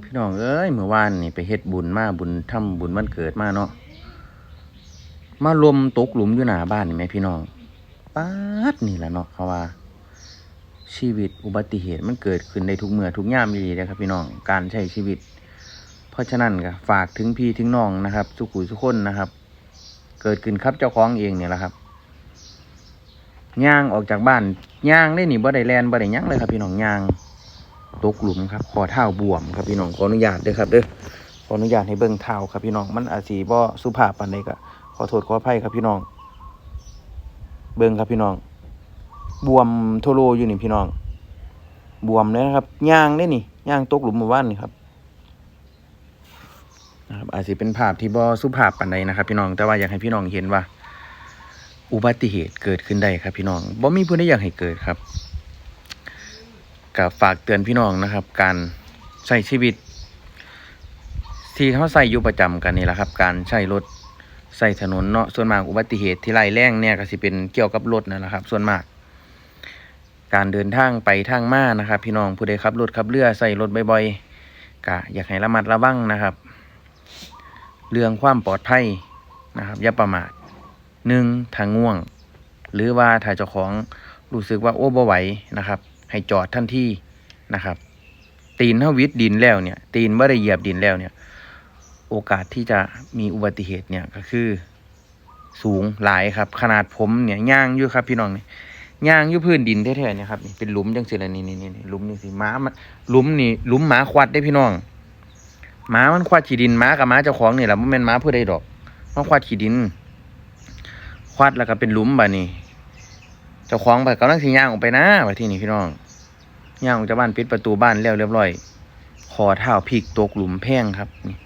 พี่น้องเอ้ยเมื่อวานนี่ไปเฮ็ดบุญมาบุญทำบุญวันเกิดมาเนาะมาลมตกหลุมอยู่หน้าบ้านนี่ไหมพี่น้องป๊าดนี่แหละเนาะเขาว่า ชีวิตอุบัติเหตุมันเกิดขึ้นในทุกเมื่อทุกย่ามดีนะครับ พี่น้องการใช้ชีวิต เพราะฉะนั้นก็ฝากถึงพี่ถึงน้องนะครับ สุขุสุขคนนะครับ เกิดขึ้นครับเจ้าของเองเนี่ยแหละครับย่างออกจากบ้านย่างได้หนีบ่ได้แลนบ่ได้ยั้งเลยครับ พี่น้องย่าง ตกหลุมครับขอเท้าบวมครับพี่น้องขออนุญาตเด้อครับเด้อขออนุญาตให้เบิ่งเท้าครับพี่น้องมันอาจสีบ่สุภาพปานใดก็ขอโทษขออภัยครับพี่น้อง เบิ่งครับพี่น้อง บวมโทโลอยู่นี่พี่น้อง บวมเลยนะครับย่างได้นี่ย่างตกหลุมเมื่อวานนี่ครับนะครับอาจจะเป็นภาพที่บ่สุภาพปานใดนะครับ พี่น้องแต่ว่าอยากให้พี่น้องเห็นว่า อุบัติเหตุเกิดขึ้นได้ครับพี่น้องบ่มีผู้ใดอยากให้เกิดครับ กับฝากเตือนพี่น้องนะครับ การใช้ชีวิต ที่เขาใส่อยู่ประจำกันนี่แหละครับ การใช้รถใส่ถนนเนาะส่วนมากอุบัติเหตุที่ไล่แรงเนี่ยก็สิเป็นเกี่ยวกับรถนั่นแหละครับ ส่วนมาก การเดินทางไปทางมานะครับ พี่น้องผู้ใดขับรถขับเรือใส่รถบ่อยๆก็อยากให้ระมัดระวังนะครับ เรื่องความปลอดภัยนะครับอย่าประมาทหนึ่งทางง่วง หรือว่าถ้าเจ้าของรู้สึกว่าโอ้บ่ไหวนะครับ ให้จอดทันทีนะครับ ตีนเท่าวิดดินแล้วเนี่ย ตีนไม่ได้เหยียบดินแล้วเนี่ย โอกาสที่จะมีอุบัติเหตุเนี่ยก็คือสูงหลายครับ ขนาดผมเนี่ยย่างอยู่ครับพี่น้องเนี่ยย่างอยู่พื้นดินแท้ๆเนี่ยครับนี่เป็นหลุมจังสิละนี่นี่นี่นี่หลุมนี่สิม้ามันหลุมนี่หลุมหมาควัดได้พี่น้องหมามันควัดขีดินหมากับหมาเจ้าของนี่แหละมันเป็นหมาผู้ใดดอกมันควัดขีดินควัดแล้วก็เป็นหลุมบ่นี่ จ้าของไปกำลังสิย่างออกไปนะไปที่นี่พี่น้องย่างออกจากบ้านปิดประตูบ้านแล้วเรียบร้อยขอเท้าพริกตกหลุมแพงครับนี่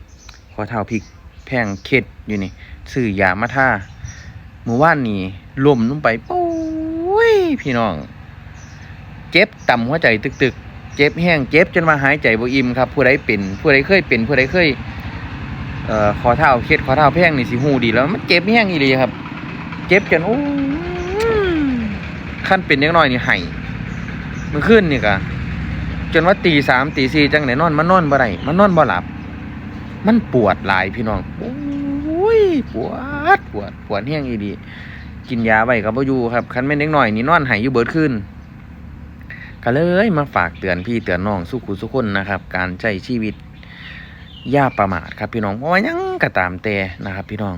ขอเท้าพริกแพงเข็ดอยู่นี่ซื้อยามาท่ามื่อวานนี่ลมลงไปปุ้ยพี่น้อง เจ็บต่ำหัวใจตึกๆ เจ็บแห้งเจ็บจนมาหายใจบ่อิ่มครับผู้ใดเป็นผู้ใดเคยเป็นผู้ใดเคยเอ่อขอเท้าเข็ดขอเท้าแพงนี่สิหูดีแล้วมันเจ็บแห้งอีหลีครับ เจ็บจนโอ้ ขั้นเป็นเล็กน้อยนี่ไห้มื่อคืนนี่กะจนว่าตีสามตีสี่จังไหนนอนมันนอนบ่ได้มันนอนบ่หลับ มันปวดหลายพี่น้องโอ้ยปวดปวดปวดแห้งอีดี กินยาไว้กับบ่อยู่ครับคันแม่นเล็กน้อยนี่นอนไห้อยู่เบิดคืนก็เลยมาฝากเตือนพี่เตือนน้องสุขุสุคนนะครับ การใช้ชีวิตย่าประมาทครับพี่น้องเพราะว่ายังก็ตามแต่นะครับ พี่น้อง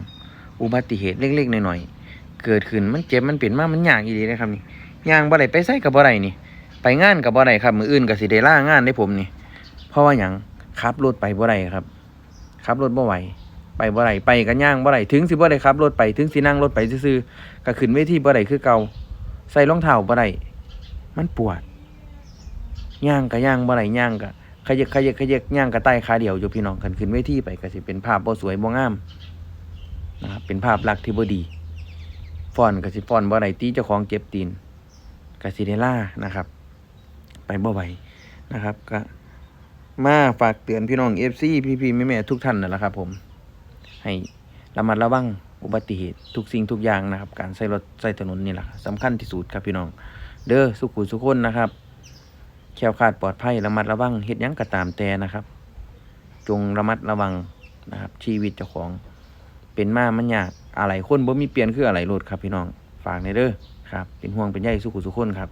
อุบัติเหตุเล็กๆน้อยๆเกิดขึ้นมันเจ็บมันเป็นมากมันยากอีดีนะครับนี่ ย่างบ่ได้ไปใส่กับบ่ได้นี่ ไปงานกับบ่ได้ครับ มืออื่นก็สิได้ล่างานได้ผมนี่ เพราะว่าหยังขับรถไปบ่ได้ครับขับรถบ่ไหวไปบ่ได้ไปกันย่างบ่ได้ถึงสิบ่ได้ขับรถไปถึงสินั่งรถไปซื่อๆก็ขึ้นเวทีบ่ได้คือเก่าใส่รองเท้าบ่ได้มันปวดย่างก็ย่างบ่ได้ย่างก็ขยักขยักขยักย่างก็ใต้ขาเดียวอยู่พี่น้องกันขึ้นเวทีไปก็สิเป็นภาพบ่สวยบ่งามนะครับเป็นภาพลักษณ์ที่บ่ดีฟอนกับสิฟอนบ่ได้ตีเจ้าของเจ็บตีน กับสิเดล่านะครับ ไปบ่ไหวนะครับก็มาฝากเตือนพี่น้องเอฟซีพี่พี่แม่แม่ทุกท่านนั่นแหละครับ ผม ให้ระมัดระวังอุบัติเหตุทุกสิ่งทุกอย่างนะครับ การใช้รถใช้ถนนนี่แหละสำคัญที่สุดครับพี่น้อง เด้อสุขุสุขคนนะครับแควคาดปลอดภัยระมัดระวังเฮ็ดยังก็ตามแต่นะครับ จงระมัดระวังนะครับ ชีวิตเจ้าของเป็นมามันยากอะไรคนบ่มีเปลี่ยนคืออะไรโลดครับพี่น้อง ฝากในเด้อ ครับ เป็นห่วงเป็นใยสุขุสุขคนครับ